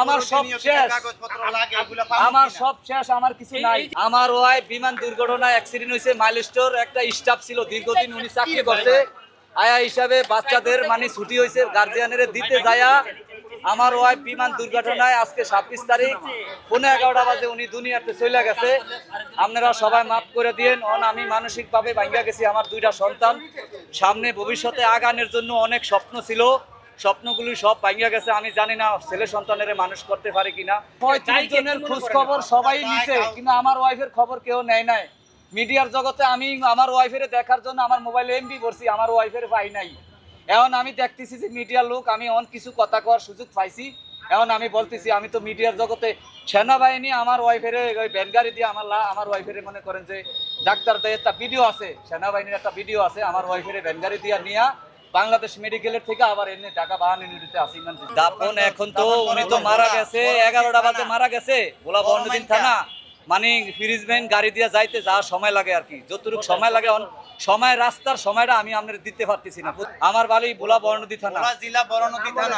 আমার সব শেষ। আমার সব শেষ আমার কিছু নাই। আমার ওয়াই বিমান দুর্ঘটনা অ্যাক্সিডেন্ট হয়েছে মাইলস্টোর একটা স্টাফ ছিল দীর্ঘদিন উনি চাকরি করছে। আয়া হিসাবে বাচ্চাদের মানে ছুটি হয়েছে গার্জিয়ানের দিতে যায়া আমার ওয়াইফ বিমান দুর্ঘটনায় আজকে ছাব্বিশ তারিখ পনেরো এগারোটা বাজে উনি দুনিয়াতে চলে গেছে। আপনারা সবাই মাফ করে দিয়েন অন আমি মানসিকভাবে ভাঙ্গা গেছি। আমার দুইটা সন্তান সামনে ভবিষ্যতে আগানের জন্য অনেক স্বপ্ন ছিল। স্বপ্নগুলি সব ভাঙ্গা গেছে আমি জানি না ছেলে সন্তানের মানুষ করতে পারে কিনা। পঁয়ত্রিশ জনের খোঁজ খবর সবাই নিছে কিন্তু আমার ওয়াইফের খবর কেউ নেয় নাই। মিডিয়ার জগতে আমি আমার ওয়াইফের দেখার জন্য আমার মোবাইলে এমবি করছি আমার ওয়াইফের পাই নাই। এখন আমি দেখতেছি যে মিডিয়ার লোক আমি অন কিছু কথা কওয়ার সুযোগ পাইছি। এখন আমি বলতেছি আমি তো মিডিয়ার জগতে সেনাবাহিনী আমার ওয়াইফের ওই ব্যানগাড়ি দিয়ে আমার লা- আমার ওয়াইফের মনে করেন যে ডাক্তার দেয় একটা ভিডিও আছে সেনাবাহিনীর একটা ভিডিও আছে আমার ওয়াইফের ব্যানগাড়ি দিয়ে নিয়ে বাংলাদেশ মেডিকেলের থেকে আবার এনে ঢাকা বাহান ইউনিটিতে আসি দাপন এখন তো উনি তো মারা গেছে এগারোটা বাজে মারা গেছে ভোলা বর্ণদিন থানা মানে ফ্রিজ গাড়ি দিয়ে যাইতে যা সময় লাগে আর কি। যতটুকু সময় লাগে সময় রাস্তার সময়টা আমি আপনার দিতে পারতেছি না। আমার বাড়ি বোলা বর্ণদী থানা। জেলা বর্ণদী থানা।